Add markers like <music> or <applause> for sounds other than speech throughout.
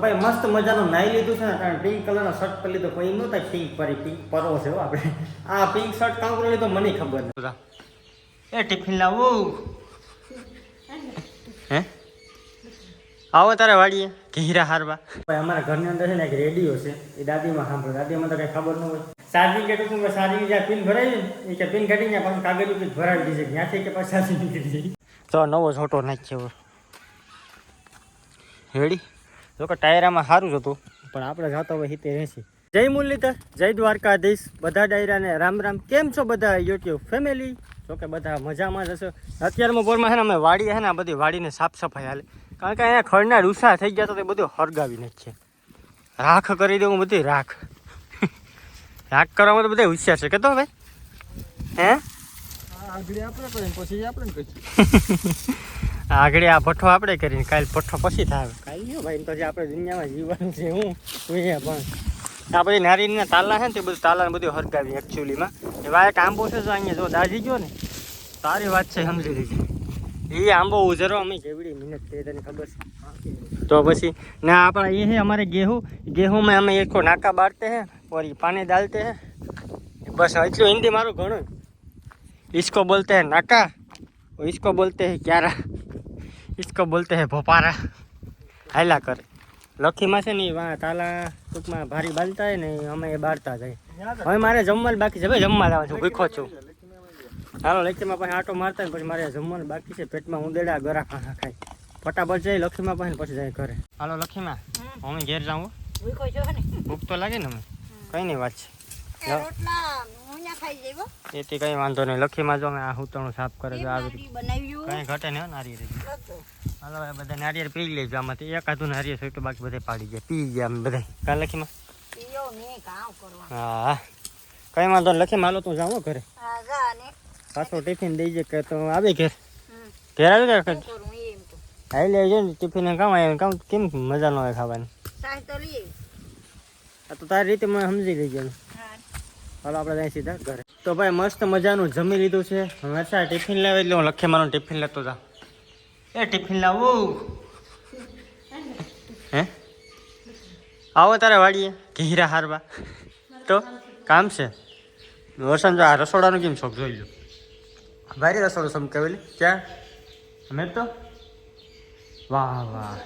ભાઈ મસ્ત મજાનું નાઈ લીધું છે ને કારણ પિંક કલરનો શર્ટ પર લીધો. કોઈ નહોતા પિંક પરી પિંક પરો છે હો આપણે. આ પિંક શર્ટ કામ કરી લીધો મને ખબર નથી. એ ટિફિન લાવું. હે? આવો તારે વાડીએ ઘીરા હારવા. ભાઈ અમારા ઘરની અંદર છે ને એક રેડિયો છે. એ દાદીમાં સાંભળો દાદીમાં તો કઈ ખબર ન હોય. ચાર્જિંગ કે ટૂંકમાં ચાર્જિંગ જ્યાં પિન ભરાય ને એ કે પિન કાઢી ને પણ કાગળ ઉપર ભરાવી દીધી. ત્યાંથી કે પછી નીકળી જાય તો નવો છોટો નાખ્યો. રેડી? જો કે ટાયરામાં સારું જ હતું. પણ આપણે જતો હવે હિતે રહેશે. જય મુરલીધર જય દ્વારકાધીશ. બધા ડાયરાને રામ રામ. કેમ છો બધા યુટ્યુબ ફેમિલી? જોકે બધા મજામાં જ હશે. અત્યારમાં બોરમાં છે ને અમે વાડી છે ને આ બધી વાડીને સાફ સફાઈ હાલે. કારણ કે અહીંયા ખડના રૂસા થઈ ગયા તો તે બધું હળગાવી નાખીએ રાખ કરી દેવું બધી રાખ. રાખ કરવામાં તો બધા હોશિયાર છે. કે તો ભાઈ? હે? આગળ આપણે પછી આપણે <laughs> આગળ આ ભઠ્ઠો આપણે કરીને કાલ ભઠ્ઠો પછી થાય. કાલ ગયો ભાઈ તો આપણે દુનિયામાં જીવવાનું છે હું? અહીંયા પણ. આ બધી નારીના તાલા છે ને તે બધું તાલાને બધું હરગાવી એકચ્યુઅલીમાં એવા એક આંબો છે જો અહીંયા જો દાજી ગયો ને તારી વાત છે સમજી લીધી એ આંબો ઉજરો અમે કેવડી મહેનત કરી તને ખબર છે? તો પછી ના આપણા એ છે અમારે ગેહું. ગેહુંમાં અમે એકો નાકા બાળતે હે ઓર પાને ડાલતે હે બસ એટલું હિન્દી મારું ઘણું. ઇસકો બોલતે હે નાકા. ઇસકો બોલતે હે ક્યારા. इसको बोलते हैं भोपारा હાયલા કરે લખીમાં છે ને ઈ વા તાલા ટૂંકમાં ભારી બાંધતા હોય ને અમે એ બાળતા જાય હવે મારે જમવાનું બાકી છે ભાઈ જમવા જવાનું છું ભૂખો છું હાલો લેક્ચરમાં પછી આટો મારતા ને પછી મારે જમવાનું બાકી છે પેટમાં ઉંદેડા ગરા ખાખા ખાય ફટાફટ જાય લખીમાં પાસે પછી જાય ઘરે હાલો લખીમાં હું ઘેર જાઉં હો. ભૂખો છો ને ભૂખ તો લાગે ને અમે કઈ નહીં વાત છે એ રોટલા હું ના ખાઈ જઈવો એથી કઈ વાંધો નહીં. લખીમાં જો અમે આ હુતણું સાફ કરે જો આવી રીતે બનાવ્યું. કઈ ઘટે નહીં હો નારિયેળ હાલો હવે બધા નારિયેળ પી લેજો. આમાંથી એકાદું નારિયેળ હોય તો બાકી બધા પાડી ગયા. પી ગયા અમે બધા. કાલ લખીમાં? પીયો મેં કામ કરવાનું હા. કઈ વાંધો નહીં. લખીમાં હાલો તું જાઉં હો ઘરે. હા જા ને. પાછો ટિફિન દઈ જાય કે તો આવે ઘેર. હમ. ઘેર આવી જાય શું કરું એમ તો. હાઈ લેજો ને. ટિફિન કામ આવે કામ કેમ મજા ન આવે ખાવાની? સાસ તો લઈએ આ તો તારી રીતે મને સમજી લેજો. હા હાલો, આપણે જાય સીધા ઘરે. તો ભાઈ, મસ્ત મજાનું જમી લીધું છે. અચ્છા ટિફિન લાવે એટલે હું લખે મારું ટિફિન લેતો જા. એ ટિફિન લાવું. હે? આવો તારે વાડીએ. ઘીરા હારવા. તો, કામ છે? વરસાદ જો આ રસોડાનું કેમ શોખ જોઈ લો. ભારે રસોડું સમકાવેલી ક્યાં? અમે તો? વાહ વાહ.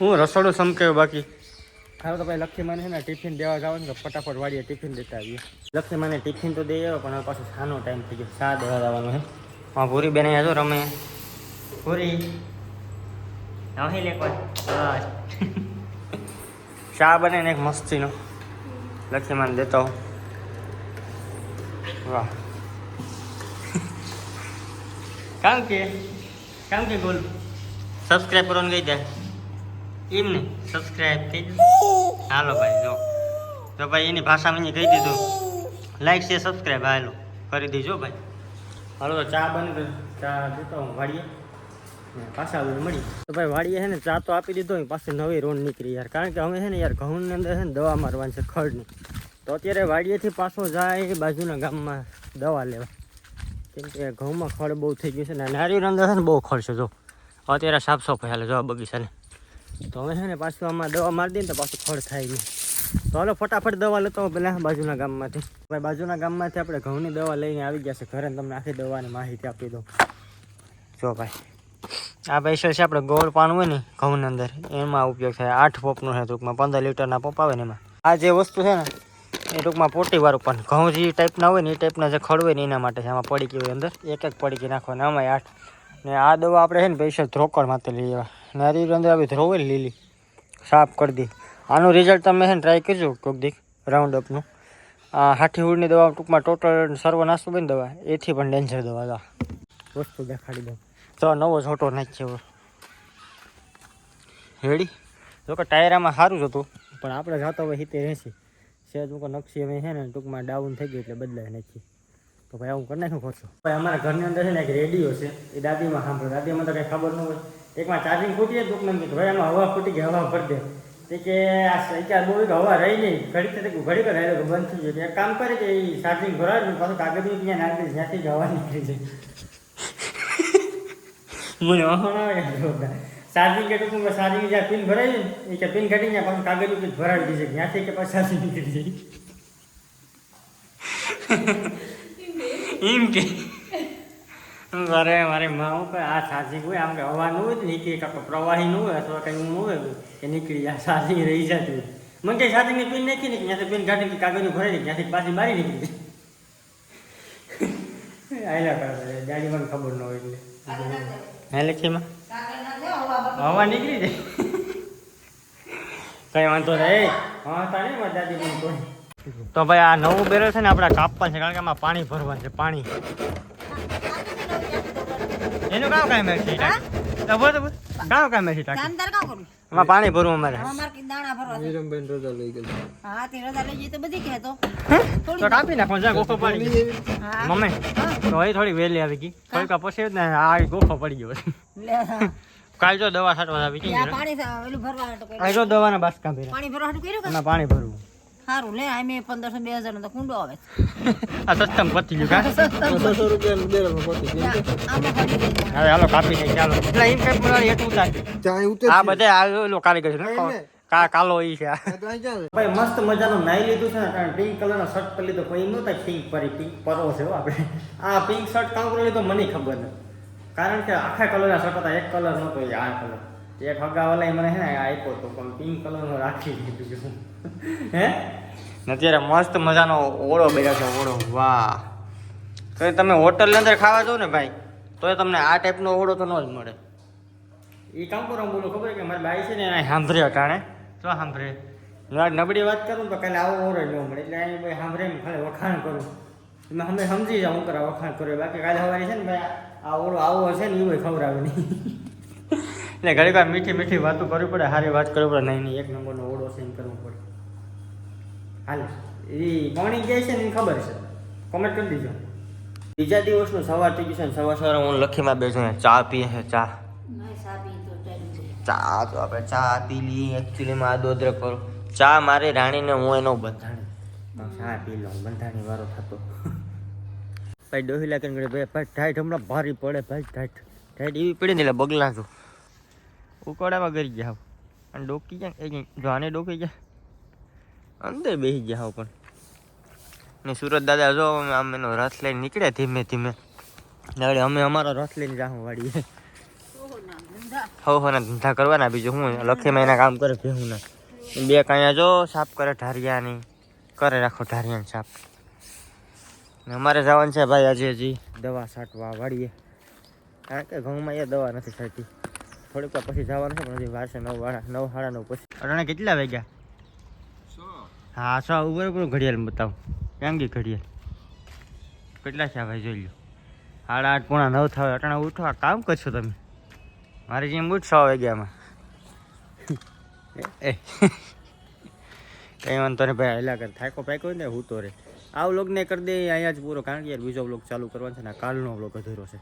હું રસોડું સમકાવ્યું બાકી. હાલો તો ભાઈ લક્ષ્મી મને છે ને ટિફિન દેવા જવાનું તો ફટાફટ વાળીએ ટિફિન દેતા આવીએ. લક્ષ્મી મને ટિફિન તો દઈ આવ્યો પણ હવે પાછો શાનો ટાઈમ થઈ ગયો. શા દેવા જવાનું છે. હા, ભૂરી બેન અહીંયા જો રમે. ભૂરી. નહીં લે ચા બને ને એક મસ્તીનો. લક્ષ્મી મને દેતો વાહ. કામ કે? કામ કે ગોલ? સબસ્ક્રાઈબ કરવાનું કહી દે એમ ને સબસ્ક્રાઈબ થઈ જશે હાલો ભાઈ, જો. તો ભાઈ, એની ભાષામાં મને કહી દીધું. લાઈક છે સબસ્ક્રાઈબ હાલો. કરી દેજો ભાઈ. હાલો ચા બંધ ચા દેતો હું, વાડીએ. ને પાછા આવીને તો ભાઈ, વાડીએ છે ચા તો આપી દીધો પાછી નવી રોડ નીકળી યાર. કારણ કે અમે છે ને, યાર, ઘઉંની અંદર ને, દવા મારવાની છે, ખડની. તો અત્યારે વાડીએથી પાછો જાય બાજુના ગામમાં દવા લેવા. કેમ કે ઘઉંમાં ખડ બહુ થઈ ગયું છે ને નારિયેળ અંદર છે ને, બહુ ખડ છે, જો. અત્યારે સાફ સફાઈ હાલે, જો બગીચાને. તો હવે છે ને પાછું આમાં દવા મારી દઈએ ને તો પાછું ખડ થાય નહીં. તો હાલો ફટાફટ દવા લેતો પેલા બાજુના ગામમાંથી. ભાઈ બાજુના ગામમાંથી આપણે ઘઉંની દવા લઈને આવી ગયા છે. ઘરે તમને આખી દવાની માહિતી આપી દઉં. જો ભાઈ, આ પૈસા છે આપણે ગોળ પાન હોય ને ઘઉંની અંદર, એમાં ઉપયોગ થાય. આઠ પોપનું છે ટૂંકમાં, પંદર લીટરના પોપ આવે ને એમાં. આ જે વસ્તુ છે ને, એ ટૂંકમાં પોટીવાળું પણ ઘઉં જે ટાઈપના હોય ને, એ ટાઈપના જે ખડ હોય ને, એના માટે છે. આમાં પડીકી હોય અંદર, એક એક પડીકી નાખવાના. આમાં આઠ. ને આ દવા આપણે છે ને પૈસા ધ્રોકડ માટે લઈ આવ્યા. નારી અંદર આવી ધ્રો હોય લીલી, સાફ કરી દી. આનું રિઝલ્ટ તમે છે ને ટ્રાય કરજો કોઈક દીક રાઉન્ડ અપનું આ હાથી હુડની દવા ટૂંકમાં ટોટલ સર્વનાશ નાસ્તો ને દવા. એથી પણ ડેન્જર દવા દા વસ્તુ દેખાડી દઉં. તો નવો છોટો નાખ્યો રેડી જોકે ટાયરામાં સારું જ હતું, પણ આપણે જતો હવે હિતે રહેશે સહેજ હું નકશી અમે છે ને ટૂંકમાં ડાઉન થઈ ગઈ એટલે બદલાય નાખી. તો ભાઈ હું કરી નાખ્યું ખોટું. ભાઈ અમારા ઘરની અંદર છે ને એક રેડિયો છે, એ દાદીમાં સાંભળો. દાદીમાં તો કંઈ ખબર ન હોય. એકમાં ચાર્જિંગ ખૂટી જાય ટૂંકમાં કીધું ભાઈ એમાં હવા ફૂટી ગઈ હવા ભરી દે. તે કે આ સૈકા બહુ હવા રહી નહીં ઘડી તે ઘડી પર રહેલો બંધ થઈ ગયો. એક કામ કરે કે એ ચાર્જિંગ ભરાવે ને પાછું કાગળની ત્યાં નાખી દે જ્યાંથી જ હવા નીકળી જાય. <laughs> મને વાહન આવે ચાર્જિંગ કે ટૂંકું ચાર્જિંગ જ્યાં પિન ભરાય ને એ કે પિન ઘટી ત્યાં પાછું કાગળ ઉપર ભરાવી દીધી ત્યાંથી કે પાછું ચાર્જિંગ નીકળી જાય. <laughs> એમ કે. મારે મારે માં હું કહે આ ચાર્જિંગ હોય, આમ કે હવાનું હોય નીકળી કાંક પ્રવાહી નું હોય અથવા કંઈ ઊંઘ હોય કે નીકળી જાય ચાર્જિંગ રહી જતી મને કંઈ ચાર્જિંગની પીન નાખી ને ત્યાંથી પીન કાઢી કાગળ ભરાઈ દે ત્યાંથી પાછી મારી નીકળી <laughs> આયલા કરે ગાડી મને ખબર ન હોય એટલે. હે લક્ષ્મીમાં હવા નીકળી જાય. <laughs> કઈ વાંધો નહીં હા તા નહીં, મારી દાદી પણ કોઈ. તો ભાઈ આ નવું બેરલ છે ને, આપણે કાપવા છે, કારણ કે આમાં પાણી ભરવાનું છે, પાણી. એનું કામ કામ છે બોલ તો કામ કામ છે ટાંકી તાંતર કામ કરું? પાણી ભરવું અમારે. આમાં દાણા ભરવા છે. રજા લઈ ગઈ. હા તે રજા લઈ જઈએ તો બધી કહેતો તો. કાપી નાખો જા ગોખો પડી મમ્મી તો એ થોડી વહેલી આવી ગઈ. થોડીક આ પછી ને આ ગોખો પડી ગયો. લે કાલ જો દવા છાંટવા આવી ગઈ પાણી ઓલું ભરવા. જો દવાના બાસકા ભર્યા. પાણી ભરવા કર્યું કે? એમાં પાણી ભરવું. સારું લે આ મેં પંદરસો બે હજાર નો તો કુંડો આવે. <laughs> આ સસ્તમ પતી ગયું કા? <laughs> છસો રૂપિયાનું બેરલમાં પતી ગયું. છે. આમાં પડી ગઈ. હવે હાલો કાપી દઈએ ચાલો એટલે એમ કઈ પુરાણી એટલું થાય આ બધે આ લો કારીગર છે. કા કાલો ઈ છે? ભાઈ મસ્ત મજાનું નાઈ લીધું છે ને કારણ પિંક કલરનો શર્ટ પર લીધો કોઈ નહોતા પિંક પરી પિંક પરો છે આપણે. આ પિંક શર્ટ કામ કરી લીધો મને ખબર નથી. કારણ કે આખા કલરના શર્ટ હતા એક કલર નહોતો આ કલર. એક હગાવાલા મને હે ને આપ્યો તો પણ પિંક કલરનો રાખી દીધું હે? ને અત્યારે મસ્ત મજાનો ઓળો બેઠા છે ઓળો. વાહ. તો તમે હોટલ અંદર ખાવા જાઓ ને ભાઈ તો તમને આ ટાઈપનો ઓળો તો ન જ મળે. એ કામ કરો બોલું ખબર કે મારી બાઈ છે ને એને સાંભળે અટાણે? તો સાંભળે ના નબળી વાત કરું તો કાલે આવો ઓરો ન મળે એટલે અહીં ભાઈ સાંભળે એમ ખાલી વખાણ કરું. એમાં અમે સમજી જાઉં કરા વખાણ કરું બાકી કાલે સવારે છે ને ભાઈ આ ઓળો આવો હશે ને એ ખબર આવે નહીં. એટલે ઘણી વાર મીઠી મીઠી વાતો કરવી પડે સારી વાત કરવી પડે. નહીં નહીં એક નંબરનો ઓળો છે કરવો પડે. હાલ એ કોણી જાય છે ને ખબર છે? કોમેન્ટ કરી દીજો. બીજા દિવસનું સવાર થઈ ગયું છે સવાર સવારે હું લખીમાં બેસું ને ચા પીએ છે ચા. ચા તો આપણે ચા પી લઈએ એકચ્યુઅલીમાં આ દોદર કરું ચા મારી રાણીને હું એનો બંધાણી. ચા પી લઉં બંધાણી વારો થતો. ભાઈ ડોહીલા લાગે ભાઈ ભાઈ ઠાઠ હમણાં ભારી પડે ભાઈ ઠાઠ ઠાઠ એવી પડી ને એટલે બગલા છું ઉકળામાં ગરી ગયા. અને ડોકી જાય એ જો આને ડોકી જાય અંદર બેસી ગયા હોવ પણ. ને સુરત દાદા જો આમ એનો રથ લઈને નીકળ્યા ધીમે ધીમે. હવે અમે અમારો રથ લઈને જાઉં વાળીએ હો હો, ના, ધંધા કરવાના બીજું હું લખી મહિના કામ કરે, ભેહું ના. બે કાંયા જો સાફ કરે ઢારિયાની. કરે રાખો ઢારિયાને સાફ. ને અમારે જવાનું છે ભાઈ આજે હજી દવા છાંટવા વાળીએ કારણ કે ઘઉંમાં એ દવા નથી છાંટી. થોડીક વાર પછી જવાનું છે પણ હજી વાર છે નવ વાળા નવ સાડા નવ પછી. અટાણે કેટલા વાગ્યા? હા સો ઉપર ઉપર ઘડિયાળ બતાવો. ગઈ ઘડિયાળ. કેટલા છે ભાઈ જોઈ લો. સાડા આઠ પોણા નવ થાય અટાણે ઉઠો આ કામ કરશો તમે? મારી જેમ ઉઠ સો વાગ્યામાં. એ. કંઈ વાંધો નહીં ભાઈ હેલા કર થાકો પાક્યો ને હું તો રે. આ વ્લોગ ને કરી દે અહીંયા જ પૂરો. કારણ કે યાર બીજો વ્લોગ ચાલુ કરવાનો છે ને કાલનો વ્લોગ અધૂરો છે.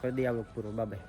કરી દે આ વ્લોગ પૂરો. બાય.